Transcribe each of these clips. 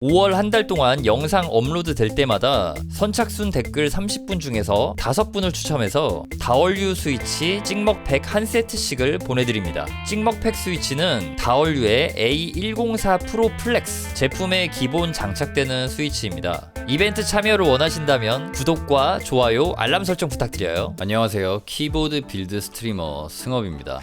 5월 한 달 동안 영상 업로드 될 때마다 선착순 댓글 30분 중에서 5분을 추첨해서 다월류 스위치 찍먹 팩 한 세트씩을 보내드립니다. 찍먹 팩 스위치는 다월류의 A104 프로 플렉스 제품에 기본 장착되는 스위치입니다. 이벤트 참여를 원하신다면 구독과 좋아요, 알람 설정 부탁드려요. 안녕하세요. 키보드 빌드 스트리머 승업입니다.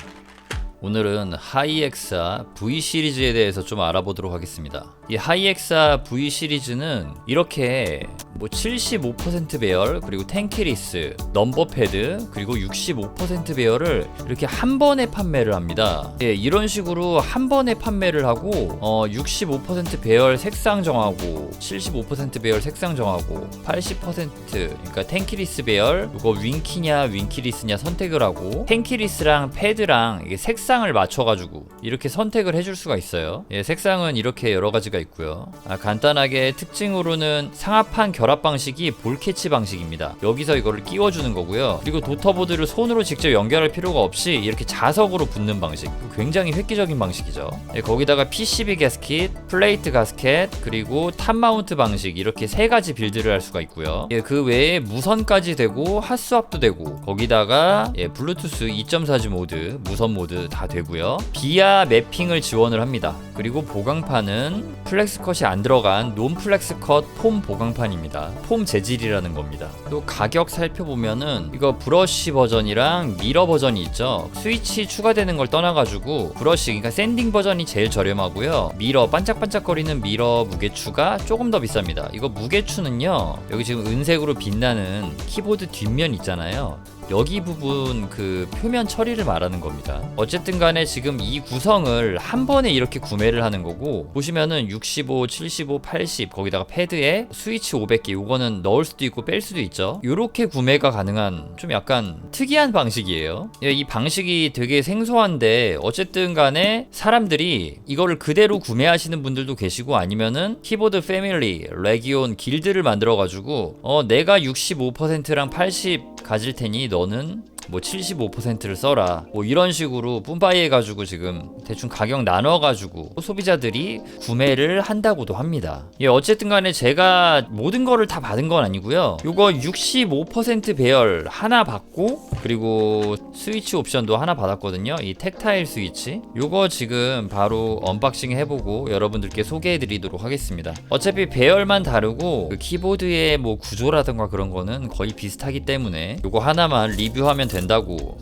오늘은 하이엑사 V 시리즈에 대해서 좀 알아보도록 하겠습니다. 이 하이엑사 V 시리즈는 이렇게 뭐 75% 배열 그리고 텐키리스, 넘버 패드 그리고 65% 배열을 이렇게 한 번에 판매를 합니다. 예, 이런 식으로 한 번에 판매를 하고 어, 65% 배열 색상 정하고 75% 배열 색상 정하고 80% 그러니까 텐키리스 배열 이거 윙키냐 윙키리스냐 선택을 하고 텐키리스랑 패드랑 색상을 맞춰가지고 이렇게 선택을 해줄 수가 있어요. 예, 색상은 이렇게 여러 가지가 있고요. 아, 간단하게 특징으로는 상하판 결합 방식이 볼 캐치 방식입니다. 여기서 이거를 끼워주는 거고요. 그리고 도터보드를 손으로 직접 연결할 필요가 없이 이렇게 자석으로 붙는 방식. 굉장히 획기적인 방식이죠. 예, 거기다가 PCB 가스킷, 플레이트 가스켓, 그리고 탑 마운트 방식 이렇게 세 가지 빌드를 할 수가 있고요. 예, 그 외에 무선까지 되고 핫스왑도 되고 거기다가 예, 블루투스 2.4G 모드, 무선 모드 다 되고요. 비아 매핑을 지원을 합니다. 그리고 보강판은 플렉스 컷이 안 들어간 논 플렉스 컷 폼 보강판입니다. 폼 재질이라는 겁니다. 또 가격 살펴보면은 이거 브러쉬 버전이랑 미러 버전이 있죠. 스위치 추가되는 걸 떠나가지고 브러쉬 그러니까 샌딩 버전이 제일 저렴하고요. 미러 반짝반짝거리는 미러 무게추가 조금 더 비쌉니다. 이거 무게추는요. 여기 지금 은색으로 빛나는 키보드 뒷면 있잖아요. 여기 부분 그 표면 처리를 말하는 겁니다. 어쨌든 간에 지금 이 구성을 한 번에 이렇게 구매를 하는 거고 보시면은 65, 75, 80 거기다가 패드에 스위치 500개 요거는 넣을 수도 있고 뺄 수도 있죠. 요렇게 구매가 가능한 좀 약간 특이한 방식이에요. 예, 이 방식이 되게 생소한데 어쨌든 간에 사람들이 이거를 그대로 구매하시는 분들도 계시고 아니면은 키보드 패밀리, 레기온, 길드를 만들어 가지고 어 내가 65%랑 80 가질 테니 너는 뭐 75%를 써라. 뭐 이런 식으로 뿜바이 해가지고 지금 대충 가격 나눠가지고 소비자들이 구매를 한다고도 합니다. 예 어쨌든 간에 제가 모든 거를 다 받은 건 아니고요. 요거 65% 배열 하나 받고 그리고 스위치 옵션도 하나 받았거든요. 이 텍타일 스위치. 요거 지금 바로 언박싱 해보고 여러분들께 소개해 드리도록 하겠습니다. 어차피 배열만 다르고 그 키보드의 뭐 구조라든가 그런 거는 거의 비슷하기 때문에 요거 하나만 리뷰하면 된다고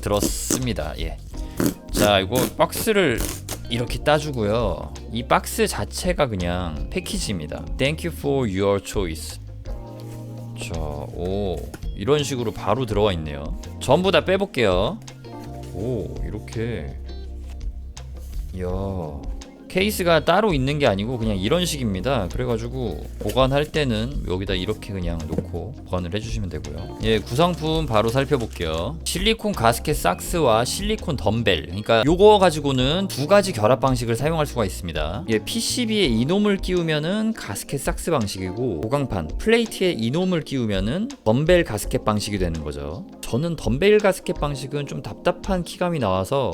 들었습니다. 예. 자, 이거 박스를 이렇게 따주고요. 이 박스 자체가 그냥 패키지입니다. Thank you for your choice. 자, 오. 이런 식으로 바로 들어와 있네요. 전부 다 빼볼게요. 오, 이렇게. 이야. 케이스가 따로 있는 게 아니고 그냥 이런 식입니다. 그래가지고 보관할 때는 여기다 이렇게 그냥 놓고 보관을 해주시면 되고요. 예, 구성품 바로 살펴볼게요. 실리콘 가스켓 삭스와 실리콘 덤벨. 그러니까 요거 가지고는 두 가지 결합 방식을 사용할 수가 있습니다. 예, PCB에 이놈을 끼우면은 가스켓 삭스 방식이고 보강판 플레이트에 이놈을 끼우면은 덤벨 가스켓 방식이 되는 거죠. 저는 덤벨 가스켓 방식은 좀 답답한 키감이 나와서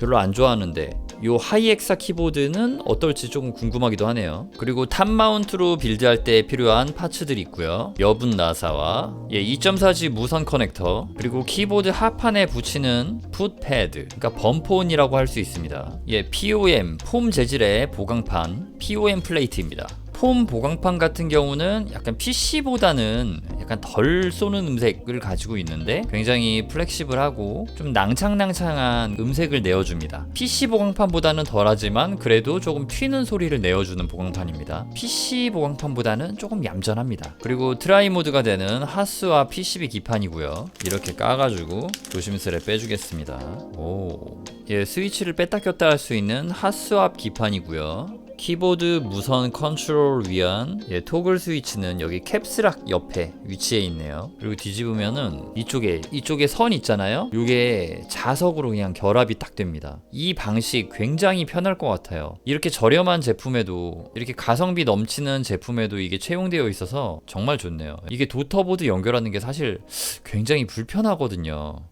별로 안 좋아하는데 요 하이엑사 키보드 는 어떨지 조금 궁금하기도 하네요. 그리고 탑 마운트로 빌드할 때 필요한 파츠들이 있고요. 여분 나사와 예, 2.4G 무선 커넥터 그리고 키보드 하판에 붙이는 풋패드 그러니까 범폰이라고 할 수 있습니다. 예, POM 폼 재질의 보강판 POM 플레이트입니다. 폼 보강판 같은 경우는 약간 PC보다는 약간 덜 쏘는 음색을 가지고 있는데 굉장히 플렉시블하고 좀 낭창낭창한 음색을 내어줍니다. PC 보강판보다는 덜하지만 그래도 조금 튀는 소리를 내어주는 보강판입니다. PC 보강판보다는 조금 얌전합니다. 그리고 트라이 모드가 되는 하스와 PCB 기판이고요. 이렇게 까가지고 조심스레 빼주겠습니다. 오, 예, 스위치를 뺐다 꼈다 할 수 있는 하스압 기판이고요. 키보드 무선 컨트롤 위한 예, 토글 스위치는 여기 캡스락 옆에 위치해 있네요. 그리고 뒤집으면은 이쪽에 이쪽에 선 있잖아요. 이게 자석으로 그냥 결합이 딱 됩니다. 이 방식 굉장히 편할 것 같아요. 이렇게 저렴한 제품에도 이렇게 가성비 넘치는 제품에도 이게 채용되어 있어서 정말 좋네요. 이게 도터보드 연결하는 게 사실 굉장히 불편하거든요.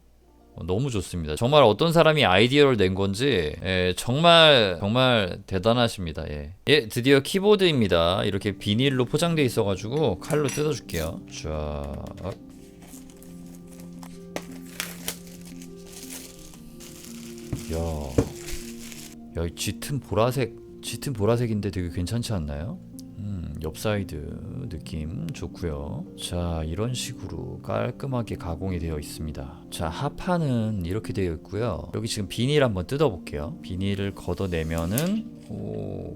어, 너무 좋습니다. 정말 어떤 사람이 아이디어를 낸 건지 예, 정말 정말 대단하십니다. 예. 예, 드디어 키보드입니다. 이렇게 비닐로 포장돼 있어가지고 칼로 뜯어줄게요. 자, 야, 야, 이 짙은 보라색, 짙은 보라색인데 되게 괜찮지 않나요? 음, 옆 사이드 느낌 좋고요. 자, 이런 식으로 깔끔하게 가공이 되어 있습니다. 자, 하판은 이렇게 되어 있고요. 여기 지금 비닐 한번 뜯어 볼게요. 비닐을 걷어내면은 오,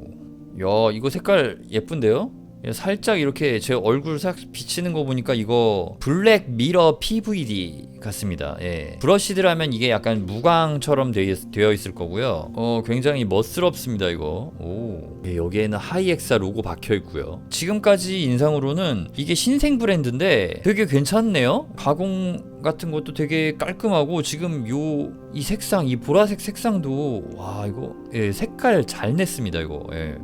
야, 이거 색깔 예쁜데요? 예, 살짝 이렇게 제 얼굴 싹 비치는 거 보니까 이거 블랙 미러 PVD 같습니다. 예. 브러쉬드라면 이게 약간 무광처럼 되어 있을 거고요. 어, 굉장히 멋스럽습니다, 이거. 오. 예, 여기에는 하이엑사 로고 박혀 있고요. 지금까지 인상으로는 이게 신생 브랜드인데 되게 괜찮네요. 가공 같은 것도 되게 깔끔하고 지금 요 이 색상, 이 보라색 색상도 와, 이거 예, 색깔 잘 냈습니다, 이거. 예.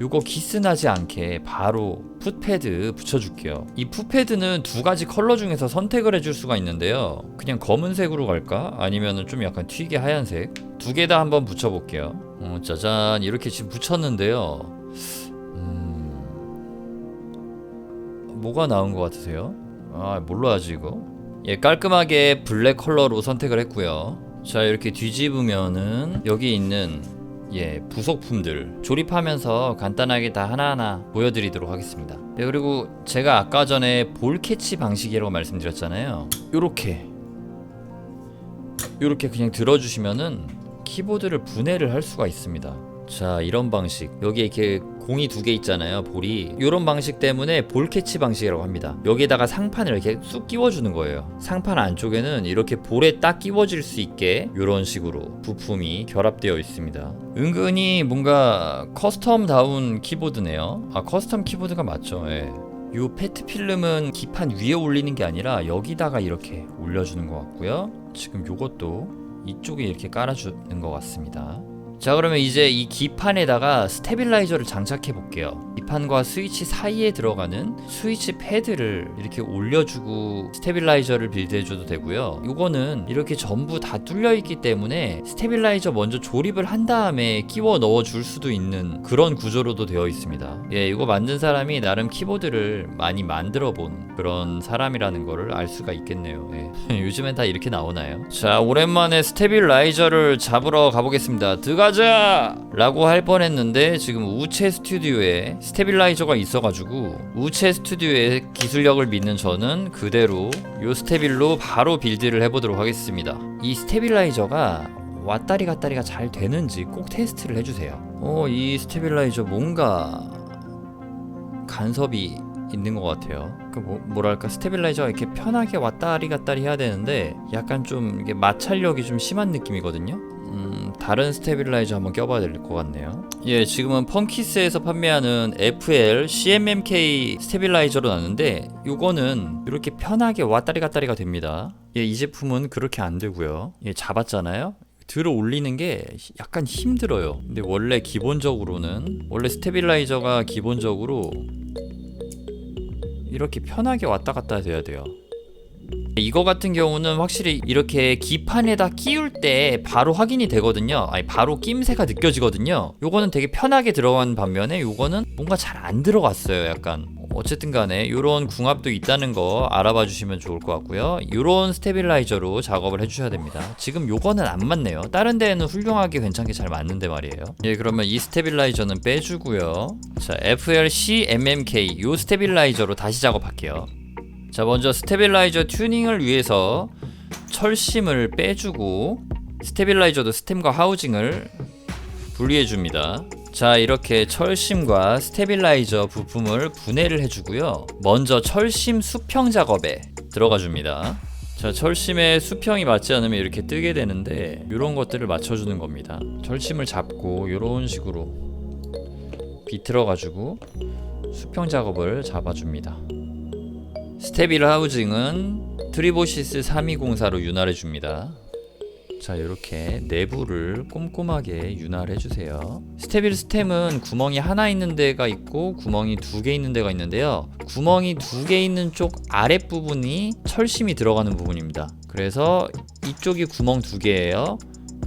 오. 요거 기스나지 않게 바로 풋패드 붙여줄게요. 이 풋패드는 두 가지 컬러 중에서 선택을 해줄 수가 있는데요. 그냥 검은색으로 갈까? 아니면은 좀 약간 튀게 하얀색? 두 개 다 한번 붙여볼게요. 어, 짜잔 이렇게 지금 붙였는데요. 음... 뭐가 나은 것 같으세요? 아 하지 이거? 예 깔끔하게 블랙 컬러로 선택을 했고요. 자 이렇게 뒤집으면은 여기 있는 예, 부속품들 조립하면서 간단하게 다 하나하나 보여드리도록 하겠습니다. 네, 그리고 제가 아까 전에 볼 캐치 방식이라고 말씀드렸잖아요. 요렇게 요렇게 그냥 들어주시면은 키보드를 분해를 할 수가 있습니다. 자, 이런 방식. 여기에 이렇게 공이 두 개 있잖아요, 볼이. 이런 방식 때문에 볼 캐치 방식이라고 합니다. 여기에다가 상판을 이렇게 쑥 끼워주는 거예요. 상판 안쪽에는 이렇게 볼에 딱 끼워질 수 있게 이런 식으로 부품이 결합되어 있습니다. 은근히 뭔가 커스텀다운 키보드네요. 아, 커스텀 키보드가 맞죠. 예. 요 페트 필름은 기판 위에 올리는 게 아니라 여기다가 이렇게 올려주는 것 같고요. 지금 요것도 이쪽에 이렇게 깔아주는 것 같습니다. 자 그러면 이제 이 기판에다가 스테빌라이저를 장착해 볼게요 기판과 스위치 사이에 들어가는 스위치 패드를 이렇게 올려주고 스테빌라이저를 빌드해줘도 되고요. 이거는 이렇게 전부 다 뚫려 있기 때문에 스테빌라이저 먼저 조립을 한 다음에 끼워 넣어 줄 수도 있는 그런 구조로도 되어 있습니다. 예 이거 만든 사람이 나름 키보드를 많이 만들어 본 그런 사람이라는 거를 알 수가 있겠네요. 예. 요즘엔 다 이렇게 나오나요? 자 오랜만에 스테빌라이저를 잡으러 가보겠습니다. 드가 가자! 라고 할 뻔했는데 지금 우체 스튜디오에 스테 빌라이저가 있어가지고 우체 스튜디오의 기술력을 믿는 저는 그대로 요 스테빌로 바로 빌드를 해보도록 하겠습니다. 이 스테빌라이저가 왔다리 갔다리가 잘 되는지 꼭 테스트를 해주세요. 어, 이 스테빌라이저 뭔가 간섭이 있는 것 같아요. 그 뭐, 뭐랄까 스테빌라이저가 이렇게 편하게 왔다리 갔다리 해야 되는데 약간 좀 이게 마찰력이 좀 심한 느낌이거든요. 음, 다른 스테빌라이저 한번 껴봐야 될 것 같네요. 예, 지금은 펑키스에서 판매하는 FL CMMK 스테빌라이저로 나왔는데 요거는 이렇게 편하게 왔다리 갔다리가 됩니다. 예, 이 제품은 그렇게 안 되고요. 예, 잡았잖아요. 들어 올리는 게 약간 힘들어요. 근데 원래 기본적으로는 원래 스테빌라이저가 기본적으로 이렇게 편하게 왔다 갔다 돼야 돼요. 이거 같은 경우는 확실히 이렇게 기판에다 끼울 때 바로 확인이 되거든요. 아니 바로 낌새가 느껴지거든요. 요거는 되게 편하게 들어간 반면에 요거는 뭔가 잘 안 들어갔어요. 약간 어쨌든 간에 이런 궁합도 있다는 거 알아봐 주시면 좋을 것 같고요. 이런 스테빌라이저로 작업을 해주셔야 됩니다. 지금 요거는 안 맞네요. 다른 데에는 훌륭하게 괜찮게 잘 맞는데 말이에요. 예, 그러면 이 스테빌라이저는 빼주고요. 자, FLC MMK 요 스테빌라이저로 다시 작업할게요. 자, 먼저 스테빌라이저 튜닝을 위해서 철심을 빼주고 스테빌라이저도 스템과 하우징을 분리해 줍니다. 자 이렇게 철심과 스테빌라이저 부품을 분해를 해주고요. 먼저 철심 수평 작업에 들어가 줍니다. 자 철심의 수평이 맞지 않으면 이렇게 뜨게 되는데 이런 것들을 맞춰주는 겁니다. 철심을 잡고 이런 식으로 비틀어 가지고 수평 작업을 잡아줍니다 스테빌 하우징은 트리보시스 3204로 윤활해 줍니다. 자 이렇게 내부를 꼼꼼하게 윤활해 주세요. 스테빌 스템은 구멍이 하나 있는 데가 있고 구멍이 두 개 있는 데가 있는데요. 구멍이 두 개 있는 쪽 아랫부분이 철심이 들어가는 부분입니다. 그래서 이쪽이 구멍 두 개예요.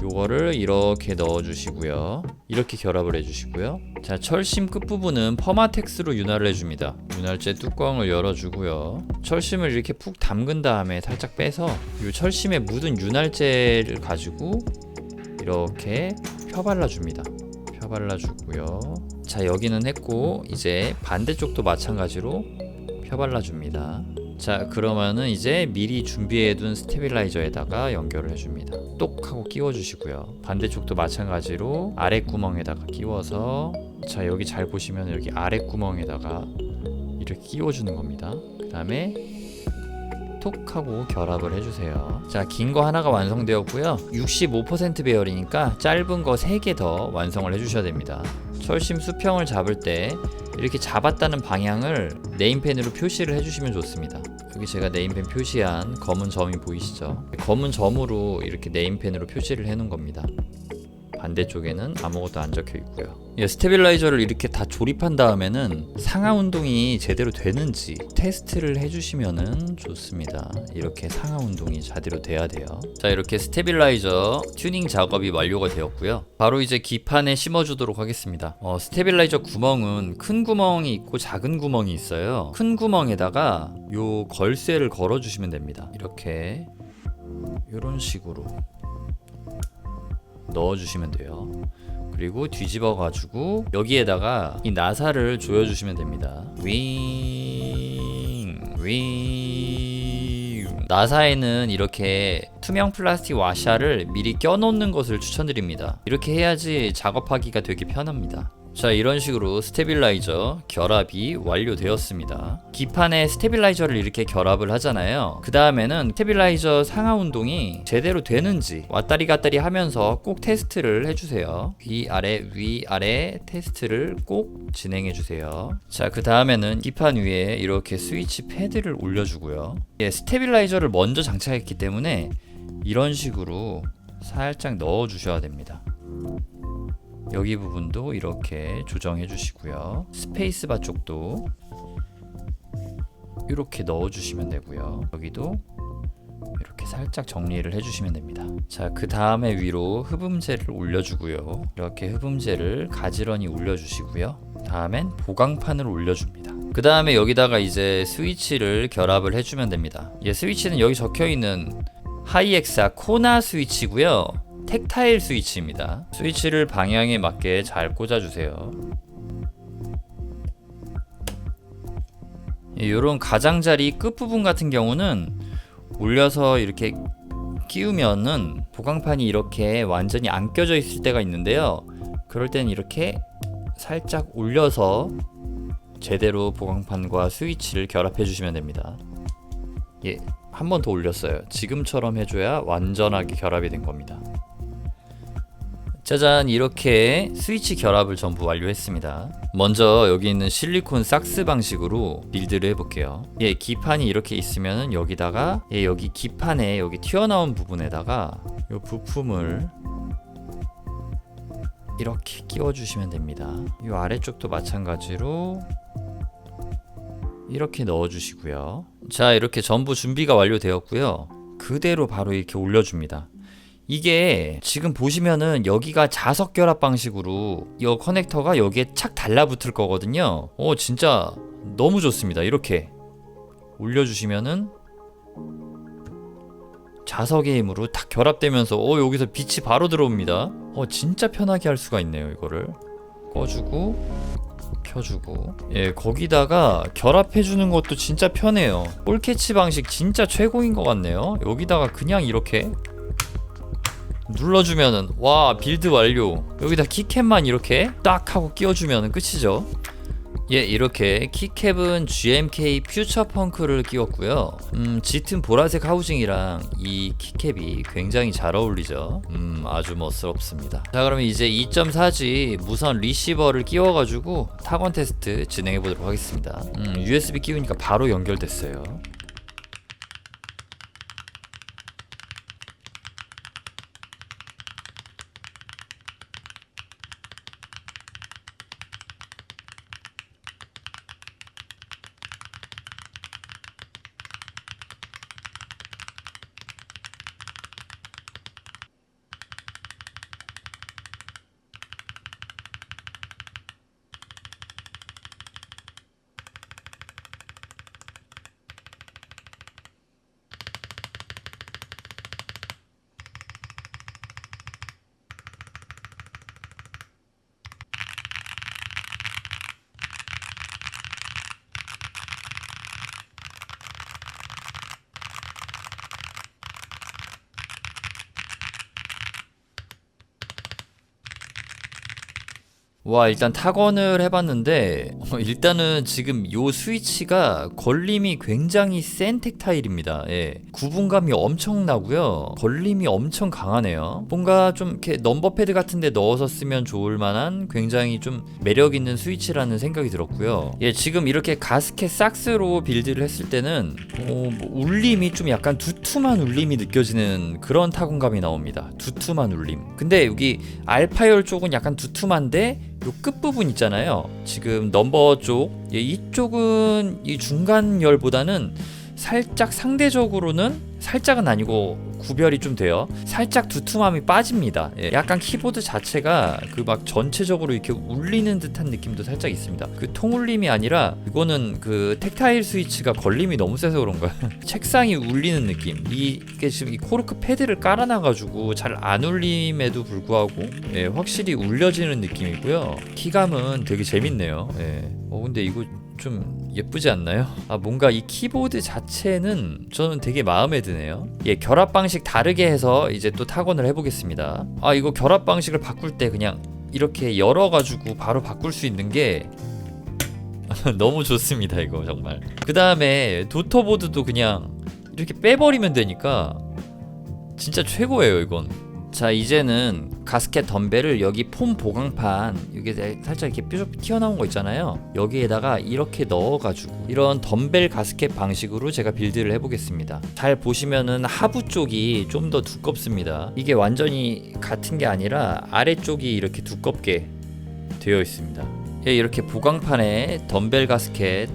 요거를 이렇게 넣어 주시고요. 이렇게 결합을 해 주시고요. 자, 철심 끝부분은 퍼마텍스로 윤활을 해 줍니다. 윤활제 뚜껑을 열어 주고요. 철심을 이렇게 푹 담근 다음에 살짝 빼서 이 철심에 묻은 윤활제를 가지고 이렇게 펴 발라 줍니다. 펴 발라 주고요. 자, 여기는 했고 이제 반대쪽도 마찬가지로 펴 발라 줍니다. 자 그러면은 이제 미리 준비해둔 스테빌라이저에다가 연결을 해줍니다. 똑 하고 끼워주시고요. 반대쪽도 마찬가지로 아랫구멍에다가 끼워서 자 여기 잘 보시면 여기 아랫구멍에다가 이렇게 끼워주는 겁니다. 그 다음에 톡 하고 결합을 해주세요. 자긴 거 하나가 완성되었고요. 65% 배열이니까 짧은 거 3개 더 완성을 해주셔야 됩니다. 철심 수평을 잡을 때 이렇게 잡았다는 방향을 네임펜으로 표시를 해주시면 좋습니다. 여기 제가 네임펜 표시한 검은 점이 보이시죠? 검은 점으로 이렇게 네임펜으로 표시를 해놓은 겁니다. 반대쪽에는 아무것도 안 적혀 있고요. 예, 스테빌라이저를 이렇게 다 조립한 다음에는 상하 운동이 제대로 되는지 테스트를 해주시면 좋습니다. 이렇게 상하 운동이 제대로 돼야 돼요. 자, 이렇게 스테빌라이저 튜닝 작업이 완료가 되었고요. 바로 이제 기판에 심어주도록 하겠습니다. 어, 스테빌라이저 구멍은 큰 구멍이 있고 작은 구멍이 있어요. 큰 구멍에다가 요 걸쇠를 걸어주시면 됩니다. 이렇게 이런 식으로 넣어주시면 돼요. 그리고 뒤집어 가지고 여기에다가 이 나사를 조여주시면 됩니다. 윙, 윙. 나사에는 이렇게 투명 플라스틱 와샤를 미리 껴놓는 것을 추천드립니다. 이렇게 해야지 작업하기가 되게 편합니다. 자 이런 식으로 스테빌라이저 결합이 완료되었습니다. 기판에 스테빌라이저를 이렇게 결합을 하잖아요. 그 다음에는 스테빌라이저 상하 운동이 제대로 되는지 왔다리 갔다리 하면서 꼭 테스트를 해주세요. 위아래 위아래 테스트를 꼭 진행해 주세요. 자 그 다음에는 기판 위에 이렇게 스위치 패드를 올려주고요. 예, 스테빌라이저를 먼저 장착했기 때문에 이런 식으로 살짝 넣어 주셔야 됩니다 여기 부분도 이렇게 조정해 주시고요. 스페이스바 쪽도 이렇게 넣어 주시면 되고요. 여기도 이렇게 살짝 정리를 해주시면 됩니다. 자, 그 다음에 위로 흡음재를 올려주고요. 이렇게 흡음재를 가지런히 올려주시고요. 다음엔 보강판을 올려줍니다. 그 다음에 여기다가 이제 스위치를 결합을 해주면 됩니다. 예, 스위치는 여기 적혀 있는 하이엑사 코나 스위치고요. 텍타일 스위치입니다. 스위치를 방향에 맞게 잘 꽂아주세요. 이런 가장자리 끝부분 같은 경우는 올려서 이렇게 끼우면은 보강판이 이렇게 완전히 안 껴져 있을 때가 있는데요. 그럴 땐 이렇게 살짝 올려서 제대로 보강판과 스위치를 결합해 주시면 됩니다. 예, 한 번 더 올렸어요. 지금처럼 해줘야 완전하게 결합이 된 겁니다. 짜잔 이렇게 스위치 결합을 전부 완료했습니다. 먼저 여기 있는 실리콘 삭스 방식으로 빌드를 해볼게요. 예 기판이 이렇게 있으면 여기다가 예 여기 기판에 여기 튀어나온 부분에다가 이 부품을 이렇게 끼워 주시면 됩니다. 이 아래쪽도 마찬가지로 이렇게 넣어 주시고요. 자 이렇게 전부 준비가 완료되었고요. 그대로 바로 이렇게 올려줍니다 이게 지금 보시면은 여기가 자석 결합 방식으로 이 커넥터가 여기에 착 달라붙을 거거든요. 어 진짜 너무 좋습니다. 이렇게 올려주시면은 자석의 힘으로 딱 결합되면서 어 여기서 빛이 바로 들어옵니다. 어 진짜 편하게 할 수가 있네요. 이거를 꺼주고 켜주고 예 거기다가 결합해주는 것도 진짜 편해요. 볼캐치 방식 진짜 최고인 것 같네요. 여기다가 그냥 이렇게 눌러주면은 와 빌드 완료. 여기다 키캡만 이렇게 딱 하고 끼워주면 끝이죠. 예 이렇게 키캡은 GMK 퓨처펑크를 끼웠고요. 음 짙은 보라색 하우징이랑 이 키캡이 굉장히 잘 어울리죠. 음 아주 멋스럽습니다. 자 그러면 이제 2.4G 무선 리시버를 끼워가지고 타건 테스트 진행해 보도록 하겠습니다. 음 USB 끼우니까 바로 연결됐어요 와 일단 타건을 해봤는데 어, 일단은 지금 요 스위치가 걸림이 굉장히 센 텍타일입니다. 예. 구분감이 엄청나고요. 걸림이 엄청 강하네요. 뭔가 좀 이렇게 넘버 패드 같은데 넣어서 쓰면 좋을 만한 굉장히 좀 매력 있는 스위치라는 생각이 들었고요. 예, 지금 이렇게 가스켓 삭스로 빌드를 했을 때는 어, 뭐 울림이 좀 약간 두툼한 울림이 느껴지는 그런 타건감이 나옵니다. 두툼한 울림. 근데 여기 알파열 쪽은 약간 두툼한데 요 끝부분 있잖아요. 지금 넘버 쪽, 예, 이쪽은 이 중간 열보다는 살짝 상대적으로는 살짝은 아니고 구별이 좀 돼요. 살짝 두툼함이 빠집니다. 예, 약간 키보드 자체가 그 막 전체적으로 이렇게 울리는 듯한 느낌도 살짝 있습니다. 그 통울림이 아니라 이거는 그 텍타일 스위치가 걸림이 너무 세서 그런가요? 책상이 울리는 느낌. 이게 지금 이 코르크 패드를 깔아놔가지고 잘 안 울림에도 불구하고 예, 확실히 울려지는 느낌이고요. 키감은 되게 재밌네요. 예. 어 근데 이거 좀 예쁘지 않나요? 아 뭔가 이 키보드 자체는 저는 되게 마음에 드네요. 예, 결합 방식 다르게 해서 이제 또 타건을 해보겠습니다. 아 이거 결합 방식을 바꿀 때 그냥 이렇게 열어가지고 바로 바꿀 수 있는 게 너무 좋습니다 이거 정말. 그 다음에 도터보드도 그냥 이렇게 빼버리면 되니까 진짜 최고예요 이건. 자 이제는 가스켓 덤벨을 여기 폼 보강판 여기 살짝 이렇게 뾰족 튀어나온 거 있잖아요. 여기에다가 이렇게 넣어가지고 이런 덤벨 가스켓 방식으로 제가 빌드를 해보겠습니다. 잘 보시면은 하부 쪽이 좀 더 두껍습니다. 이게 완전히 같은 게 아니라 아래쪽이 이렇게 두껍게 되어 있습니다. 예, 이렇게 보강판에 덤벨 가스켓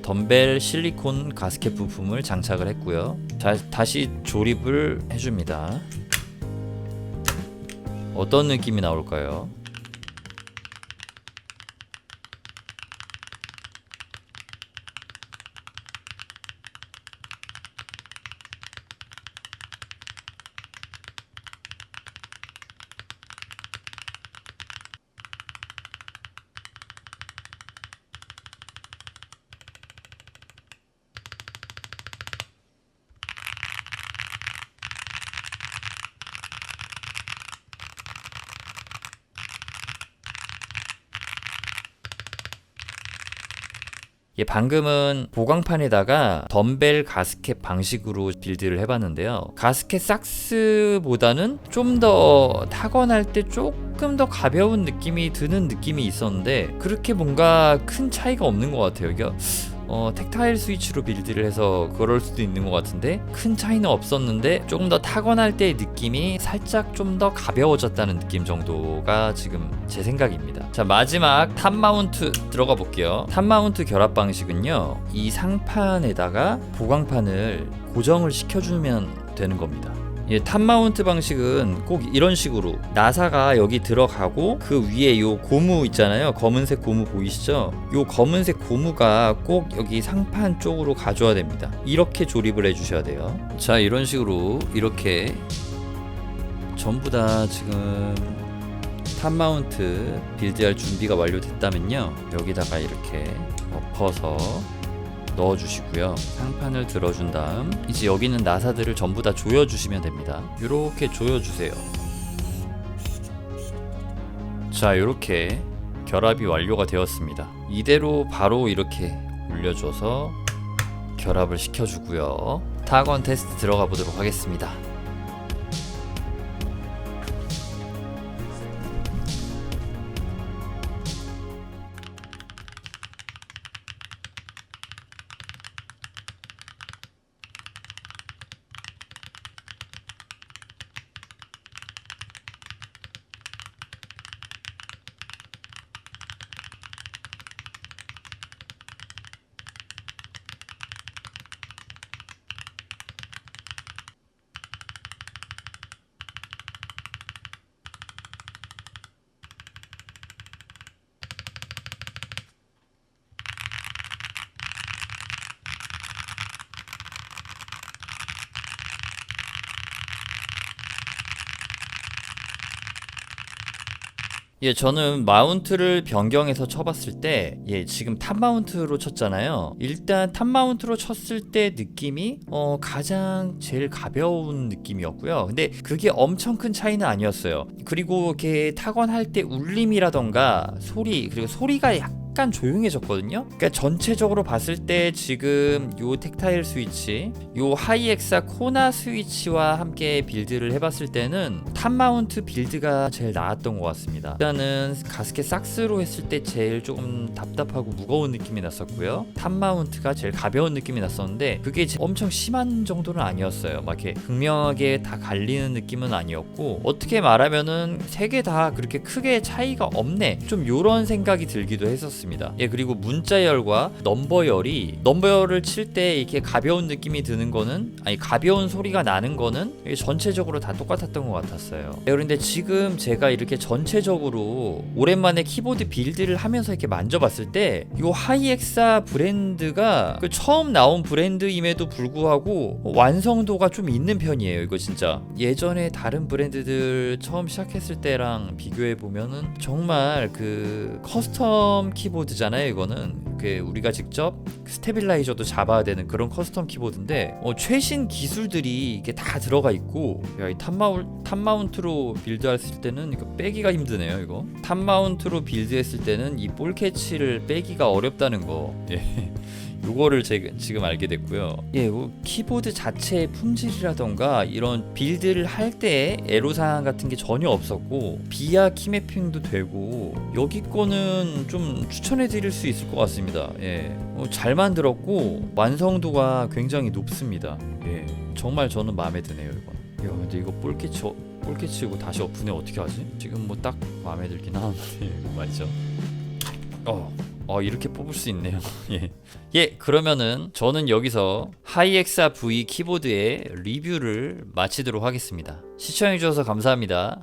덤벨 실리콘 가스켓 부품을 장착을 했고요. 자, 다시 조립을 해줍니다 어떤 느낌이 나올까요? 예, 방금은 보강판에다가 덤벨 가스켓 방식으로 빌드를 해봤는데요. 가스켓 삭스보다는 좀 더 타건할 때 조금 더 가벼운 느낌이 드는 느낌이 있었는데 그렇게 뭔가 큰 차이가 없는 것 같아요. 이게 어, 텍타일 스위치로 빌드를 해서 그럴 수도 있는 것 같은데 큰 차이는 없었는데 조금 더 타건할 때의 느낌이 살짝 좀 더 가벼워졌다는 느낌 정도가 지금 제 생각입니다. 자 마지막 탑 마운트 들어가 볼게요. 탑 마운트 결합 방식은요 이 상판에다가 보강판을 고정을 시켜주면 되는 겁니다. 예, 탑 마운트 방식은 꼭 이런 식으로 나사가 여기 들어가고 그 위에 요 고무 있잖아요. 검은색 고무 보이시죠? 요 검은색 고무가 꼭 여기 상판 쪽으로 가줘야 됩니다. 이렇게 조립을 해주셔야 돼요. 자, 이런 식으로 이렇게 전부 다 지금 탑 마운트 빌드할 준비가 완료됐다면요. 여기다가 이렇게 엎어서 넣어주시고요. 상판을 들어준 다음 이제 여기는 나사들을 전부 다 조여주시면 됩니다. 이렇게 조여주세요. 자, 이렇게 결합이 완료가 되었습니다. 이대로 바로 이렇게 올려줘서 결합을 시켜주고요. 타건 테스트 들어가 보도록 하겠습니다. 예, 저는 마운트를 변경해서 쳐봤을 때, 예, 지금 탑 마운트로 쳤잖아요. 일단 탑 마운트로 쳤을 때 느낌이, 어, 가장 제일 가벼운 느낌이었고요. 근데 그게 엄청 큰 차이는 아니었어요. 그리고 이렇게 타건할 때 울림이라던가 소리, 그리고 소리가 약간 조용해졌거든요. 그러니까 전체적으로 봤을 때 지금 요 텍타일 스위치, 요 하이엑사 코나 스위치와 함께 빌드를 해봤을 때는 탑 마운트 빌드가 제일 나았던 것 같습니다. 일단은 가스켓 삭스로 했을 때 제일 조금 답답하고 무거운 느낌이 났었고요. 탑 마운트가 제일 가벼운 느낌이 났었는데 그게 제- 엄청 심한 정도는 아니었어요. 막 이렇게 극명하게 다 갈리는 느낌은 아니었고 어떻게 말하면은 세 개 다 그렇게 크게 차이가 없네. 좀 요런 생각이 들기도 했었습니다. 예 그리고 문자열과 넘버열이 넘버열을 칠 때 이렇게 가벼운 느낌이 드는 거는 아니 가벼운 소리가 나는 거는 전체적으로 다 똑같았던 것 같았어요. 예, 그런데 지금 제가 이렇게 전체적으로 오랜만에 키보드 빌드를 하면서 이렇게 만져봤을 때 이 하이엑사 브랜드가 그 처음 나온 브랜드임에도 불구하고 완성도가 좀 있는 편이에요. 이거 진짜 예전에 다른 브랜드들 처음 시작했을 때랑 비교해 보면은 정말 그 커스텀 키보드 잖아요. 이거는 그 우리가 직접 스테빌라이저도 잡아야 되는 그런 커스텀 키보드인데 어, 최신 기술들이 이게 다 들어가 있고 야, 이 탑마울, 탑마운트로 빌드했을 때는 이거 빼기가 힘드네요 이거 탑마운트로 빌드했을 때는 이 볼 캐치를 빼기가 어렵다는 거 예. 요거를 제, 지금 알게 됐고요. 예, 뭐 키보드 자체의 품질이라던가 이런 빌드를 할 때 애로사항 같은 게 전혀 없었고 비아 키매핑도 되고 여기 거는 좀 추천해 드릴 수 있을 것 같습니다. 예, 어, 잘 만들었고 완성도가 굉장히 높습니다. 예, 정말 저는 마음에 드네요 이건. 야, 근데 이거 볼캐치 어- 볼캐치고 다시 오픈해 어떻게 하지? 지금 뭐 딱 마음에 들긴 하는데 말이죠. 어. 어 이렇게 뽑을 수 있네요. 예. 예, 그러면은 저는 여기서 하이엑사 V 키보드의 리뷰를 마치도록 하겠습니다. 시청해 주셔서 감사합니다.